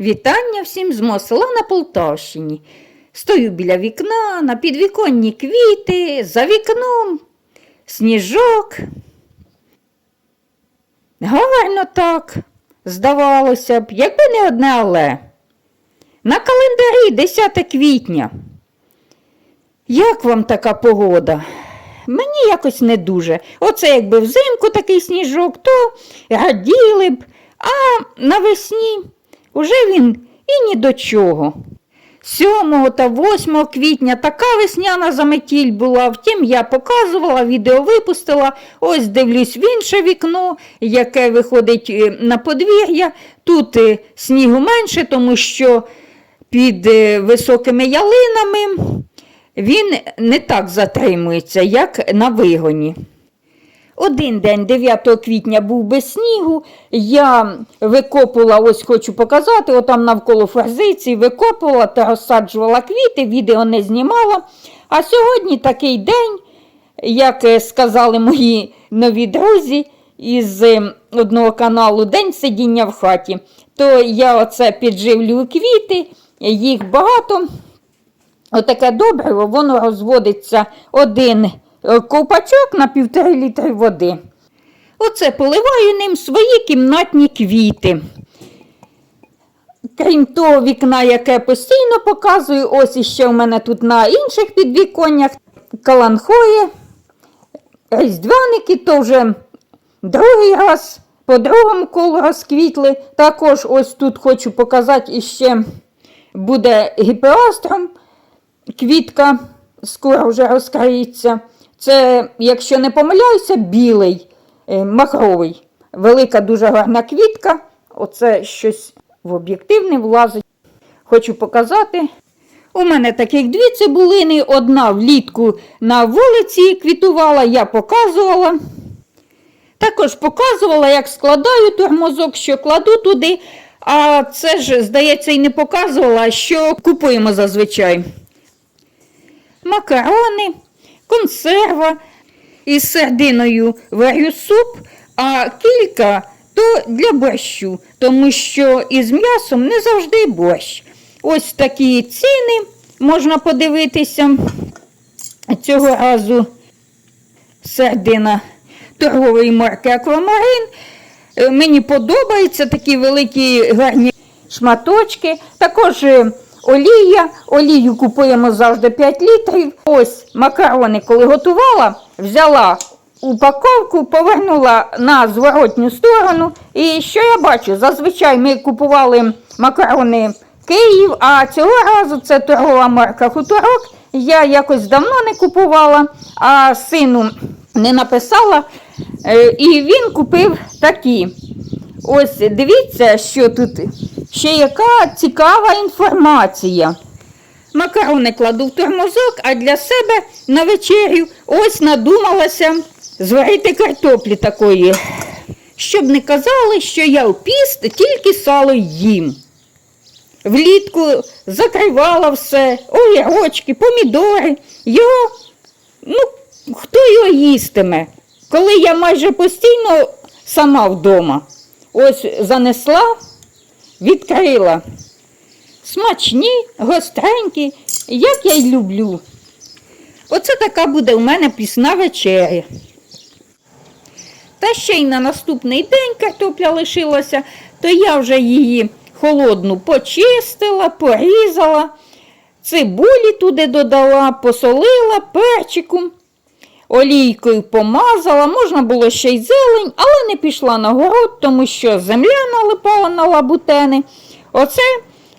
Вітання всім з мого на Полтавщині. Стою біля вікна, на підвіконні квіти, за вікном сніжок. Гарно так, здавалося б, якби не одне але. На календарі 10 квітня. Як вам така погода? Мені якось не дуже. Оце якби взимку такий сніжок, то раділи б, а навесні уже він і ні до чого. 7 та 8 квітня така весняна заметіль була, втім я показувала, відео випустила, ось дивлюсь в інше вікно, яке виходить е, на подвір'я. Тут е, снігу менше, тому що під е, високими ялинами він не так затримується, як на вигоні. Один день, 9 квітня, був без снігу. Я викопувала, ось хочу показати, отам навколо форзиці, викопувала та розсаджувала квіти, відео не знімала. А сьогодні такий день, як е, сказали мої нові друзі із е, одного каналу День сидіння в хаті. То я оце підживлюю квіти, їх багато. Отаке добриво, воно розводиться один ковпачок на півтори літри води. Оце поливаю ним свої кімнатні квіти. Крім того вікна, яке постійно показую, ось іще в мене тут на інших підвіконнях каланхої, різдвяники, то вже другий раз по другому колу розквітли. Також ось тут хочу показати іще буде гіпеостром квітка скоро вже розкриється. Це, якщо не помиляюся, білий, е, махровий. Велика, дуже гарна квітка. Оце щось в об'єктив влазить. Хочу показати. У мене таких дві цибулини, одна влітку на вулиці квітувала, я показувала. Також показувала, як складаю тормозок, що кладу туди. А це ж, здається, і не показувала, що купуємо зазвичай макарони, консерва із сердиною варю суп, а кілька то для борщу, тому що із м'ясом не завжди борщ. Ось такі ціни можна подивитися. Цього разу сердина торгової марки Аквамарин. Е, Мені подобаються такі великі гарні шматочки. Також е, олія. Олію купуємо завжди 5 літрів. Ось макарони, коли готувала, взяла упаковку, повернула на зворотню сторону. І що я бачу? Зазвичай ми купували макарони Київ, а цього разу це торгова марка Хуторок. Я якось давно не купувала, а сину не написала. Е, І він купив такі. Ось дивіться, що тут ще яка цікава інформація. Макарони кладу в тормозок, а для себе на вечерю ось надумалася зварити картоплі такої. Щоб не казали, що я в піст тільки сало їм. Влітку закривала все, огірочки, помідори. Його, ну, хто його їстиме? Коли я майже постійно сама вдома. Ось занесла, відкрила. Смачні, гостренькі, як я й люблю. Оце така буде у мене пісна вечеря. Та ще й на наступний день картопля лишилася, то я вже її холодну почистила, порізала, цибулі туди додала, посолила перчиком, олійкою помазала, можна було ще й зелень, але не пішла на город, тому що земля налипала на лабутени. Оце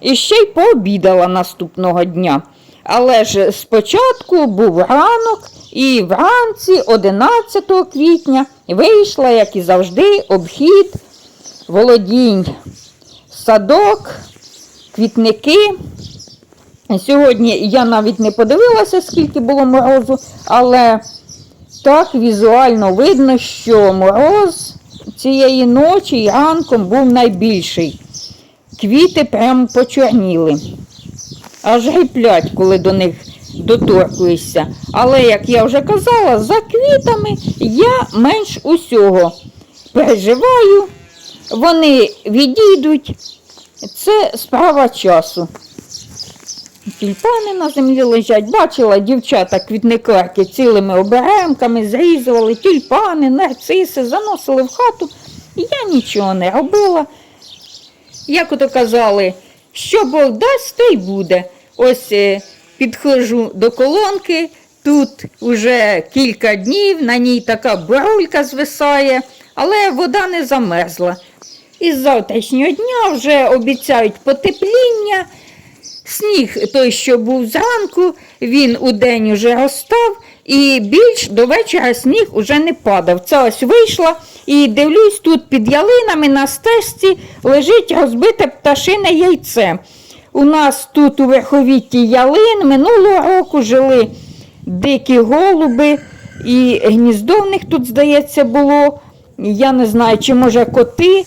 іще й пообідала наступного дня. Але ж спочатку був ранок, і вранці, 11 квітня, вийшла, як і завжди, обхід володінь, садок, квітники. Сьогодні я навіть не подивилася, скільки було морозу, але так візуально видно, що мороз цієї ночі і ранком був найбільший. Квіти прям почорніли. Аж гиплять, коли до них доторкуєшся. Але, як я вже казала, за квітами я менш усього переживаю. Вони відійдуть, Це справа часу. Тюльпани на землі лежать. Бачила дівчата квітникарки цілими оберемками, зрізували тюльпани, нарциси, заносили в хату. І я нічого не робила. Як ото казали, що Бог дасть, то й буде. Ось е, підходжу до колонки, тут уже кілька днів, на ній така бурулька звисає, але вода не замерзла. Із завтрашнього дня вже обіцяють потепління. Сніг той, що був зранку, він у день уже розстав, і більш до вечора сніг уже не падав. Це ось вийшла і дивлюсь, тут під ялинами на стежці лежить розбите пташине яйце. У нас тут у верховітті ялин минулого року жили дикі голуби, і гніздо в них тут, здається, було. Я не знаю, чи може коти.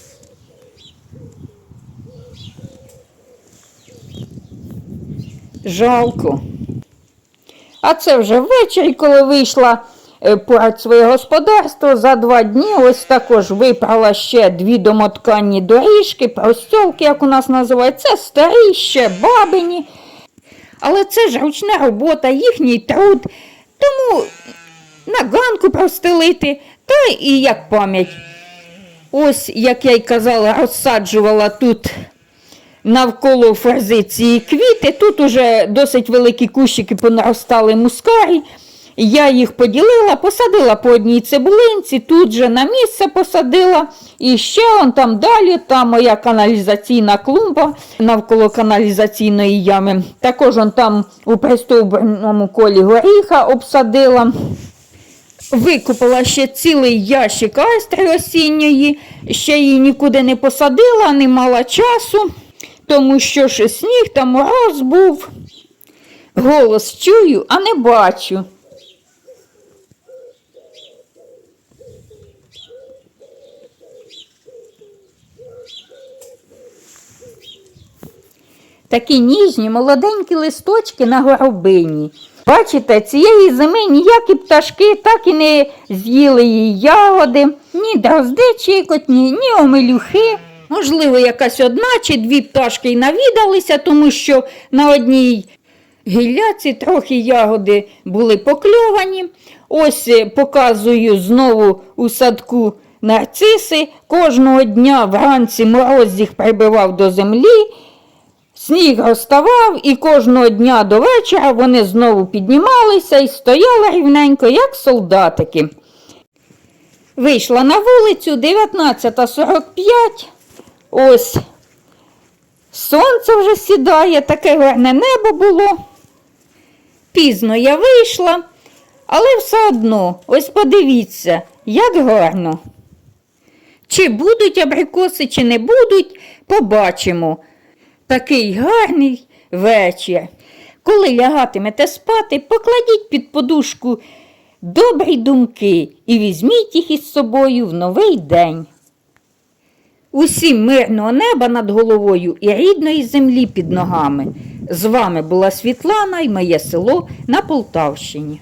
Жалко. А це вже ввечері, коли вийшла е, поряд своє господарство, за два дні ось також випрала ще дві домотканні доріжки, простьовки, як у нас називають. Це старі, ще бабині. Але це ж ручна робота, їхній труд. Тому на ганку простелити, та і як пам'ять. Ось, як я й казала, розсаджувала тут навколо форзиції квіти. Тут уже досить великі кущики понаростали мускарі. Я їх поділила, посадила по одній цибулинці, тут же на місце посадила. І ще он там далі, там моя каналізаційна клумба навколо каналізаційної ями. Також он там у пристовбурному колі горіха обсадила. Викупила ще цілий ящик астри осінньої, ще її нікуди не посадила, не мала часу, тому що ж сніг та мороз був. Голос чую, а не бачу. Такі ніжні, молоденькі листочки на горобині. Бачите, цієї зими ніякі пташки так і не з'їли її ягоди, ні дрозди чикотні, ні омелюхи. Можливо, якась одна чи дві пташки й навідалися, тому що на одній гілляці трохи ягоди були покльовані. Ось е, показую знову у садку нарциси. Кожного дня вранці мороз їх прибивав до землі. Сніг розставав, і кожного дня до вечора вони знову піднімалися і стояли рівненько, як солдатики. Вийшла на вулицю 19.45. Ось сонце вже сідає, таке гарне небо було. Пізно я вийшла, але все одно, ось подивіться, як гарно. Чи будуть абрикоси, чи не будуть, побачимо. Такий гарний вечір. Коли лягатимете спати, покладіть під подушку добрі думки і візьміть їх із собою в новий день. Усім мирного неба над головою і рідної землі під ногами. З вами була Світлана і моє село на Полтавщині.